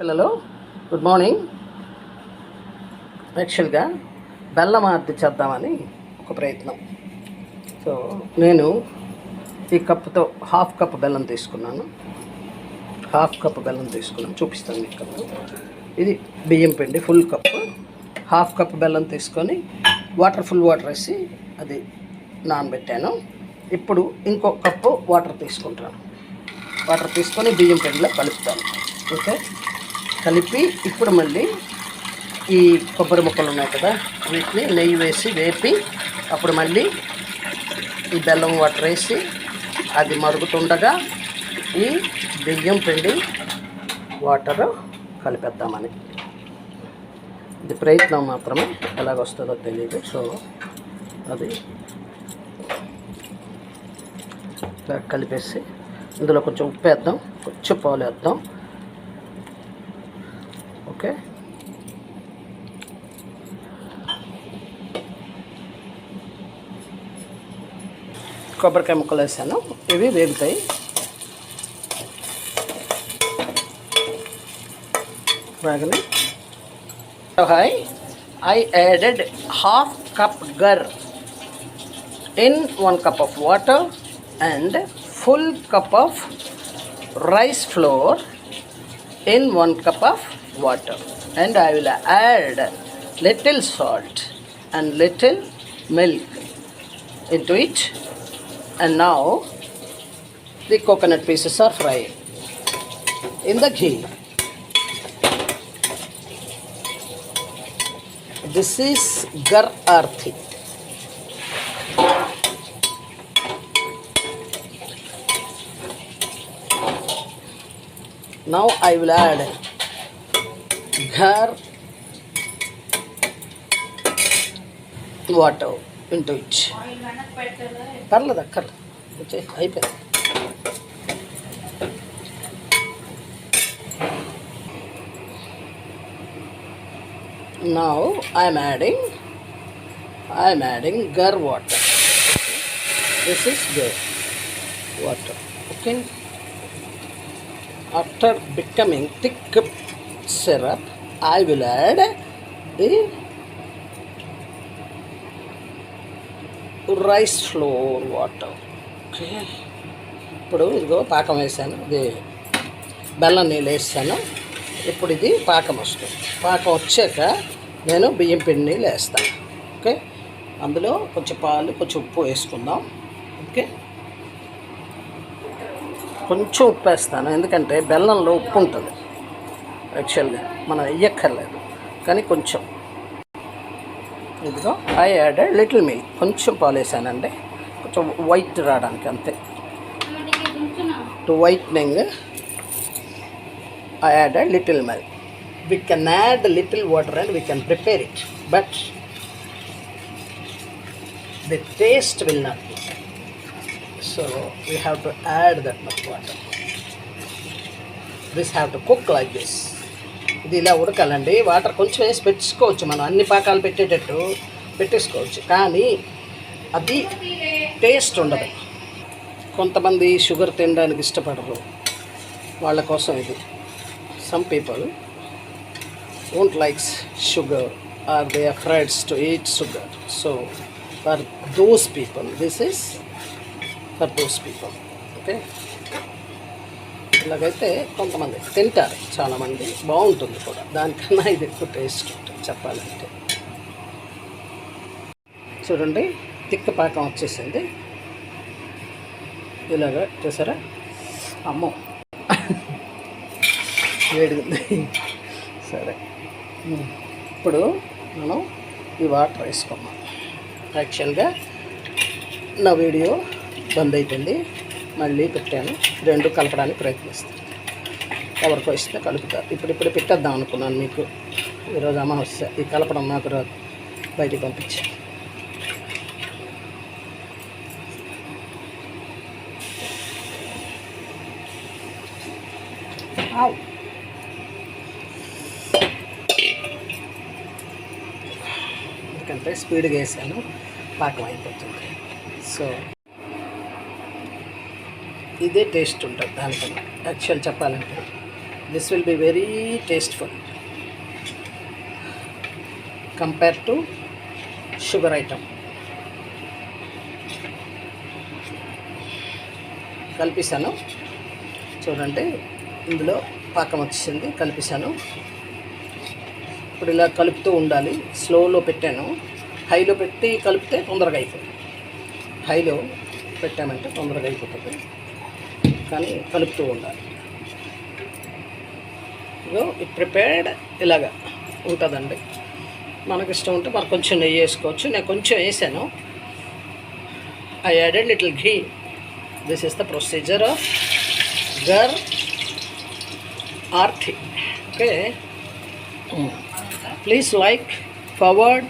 పిల్లలు good morning యాక్చువల్గా బెల్లం ఆర్తి చేద్దామని ఒక ప్రయత్నం. సో నేను ఈ కప్తో హాఫ్ కప్ బెల్లం తీసుకున్నాను. హాఫ్ కప్ బెల్లం తీసుకున్నాను. చూపిస్తాను మీకు కప్పు ఇది బియ్యం పిండి ఫుల్ కప్ హాఫ్ కప్ బెల్లం తీసుకొని వాటర్ ఫుల్ వాటర్ వేసి అది నానబెట్టాను. ఇప్పుడు ఇంకో కప్పు వాటర్ తీసుకుంటాను. వాటర్ తీసుకొని బియ్యం పిండిలో కలుపుతాను. ఓకే కలిపి ఇప్పుడు మళ్ళీ ఈ కొబ్బరి ముక్కలు ఉన్నాయి కదా వీటిని నెయ్యి వేసి వేపి అప్పుడు మళ్ళీ ఈ బెల్లం వాటర్ వేసి అది మరుగుతుండగా ఈ బియ్యం పిండి వాటర్ కలిపేద్దామని. ఇది ప్రయత్నం మాత్రమే ఎలాగొస్తుందో తెలియదు సో అది కలిపేసి ఇందులో కొంచెం ఉప్పు వేద్దాం కొంచెం పాలు వేద్దాం. ఓకే కొబ్బరికాయ ముక్కలు వేసాను ఇవి వేగుతాయి వేగని hi I added half cup గర్ in 1 cup of water and full cup of rice flour in 1 cup of water and I will add little salt and little milk into it and now the coconut pieces are fried in the ghee. This is gar arthi. Now I will add gur water వింటూ ఇచ్చి పర్లేదు అక్కర్లేదు. వచ్చే అయిపోయింది. Now I'm adding I'm adding gur water this is gur water okay after becoming thick syrup, I will add the rice flour water okay ఇప్పుడు ఇదిగో పాకం వేసాను. ఇది బెల్లం నీళ్ళు వేసాను. ఇప్పుడు ఇది పాకం వస్తుంది. పాకం వచ్చాక నేను బియ్యం పిండి నీళ్ళు వేస్తాను. ఓకే. అందులో కొంచెం పాలు కొంచెం ఉప్పు వేసుకుందాం. ఓకే. కొంచెం ఉప్పు వేస్తాను. ఎందుకంటే బెల్లంలో ఉప్పు ఉంటుంది. యాక్చువల్గా మనం వెయ్యక్కర్లేదు. కానీ కొంచెం. ఇదిగో ఐ యాడెడ్ లిటిల్ మిల్క్ కొంచెం పాలు వేసానండి కొంచెం వైట్ రావడానికి అంతే. To whitening I added little milk we can add little water and we can prepare it but the taste will not be so we have to add that much water. This have to cook like this. ఇది ఇలా ఉడకాలండి. Water కొంచెం వేసి పెట్టుకోవచ్చు మనం. అన్ని పాకాలు పెట్టేటట్టు పెట్టేసుకోవచ్చు. కానీ అది టేస్ట్ ఉండదు. కొంతమంది షుగర్ తినడానికి ఇష్టపడరు. వాళ్ళ కోసం ఇది. Some people won't likes sugar or they are to eat sugar so for those people this is for those people okay ఇలాగైతే కొంతమంది తింటారు చాలామంది. బాగుంటుంది కూడా. దానికన్నా ఇది ఎక్కువ టేస్ట్ ఉంటుంది చెప్పాలంటే. చూడండి తిక్క పాకం వచ్చేసింది. ఇలాగ చూసారా? అమ్మో. వేడిగుంది. సరే. ఇప్పుడు మనం ఈ వాటర్ వేసుకున్నాం యాక్చువల్గా నా వీడియో బంద్ అయిపోయింది. మళ్ళీ పెట్టాను. రెండు కలపడానికి ప్రయత్నిస్తాను. ఎవరికో ఇస్తే కలుపుతారు ఇప్పుడు ఇప్పుడు పెట్టేద్దాం అనుకున్నాను మీకు. ఈరోజు అమావాస్య. ఈ కలపడం నాకు రాదు. బయటికి పంపించి. ఆవ్. ఎందుకంటే స్పీడ్గా వేసాను. పాకం అయిపోతుంది. సో ఇదే టేస్ట్ ఉంటుంది దానికన్నా. యాక్చువల్ చెప్పాలంటే. This will be very tasteful compare to sugar item కలిపిస్తాను చూడండి ఇందులో పాకం వచ్చింది కలిపిస్తాను ఇప్పుడు ఇలా కలుపుతూ ఉండాలి. స్లోలో పెట్టాను. హైలో పెట్టి కలిపితే తొందరగా అయిపోతుంది. హైలో పెట్టామంటే తొందరగా అయిపోతుంది. కానీ కలుపుతూ ఉండాలి ఇగో ఇది ప్రిపేర్డ్ ఇలాగా ఉంటుందండి. మనకి ఇష్టం ఉంటే మనకు కొంచెం నెయ్యి వేసుకోవచ్చు. నేను కొంచెం వేసాను. I added little ghee this is the procedure of gur ఆర్టి okay please like forward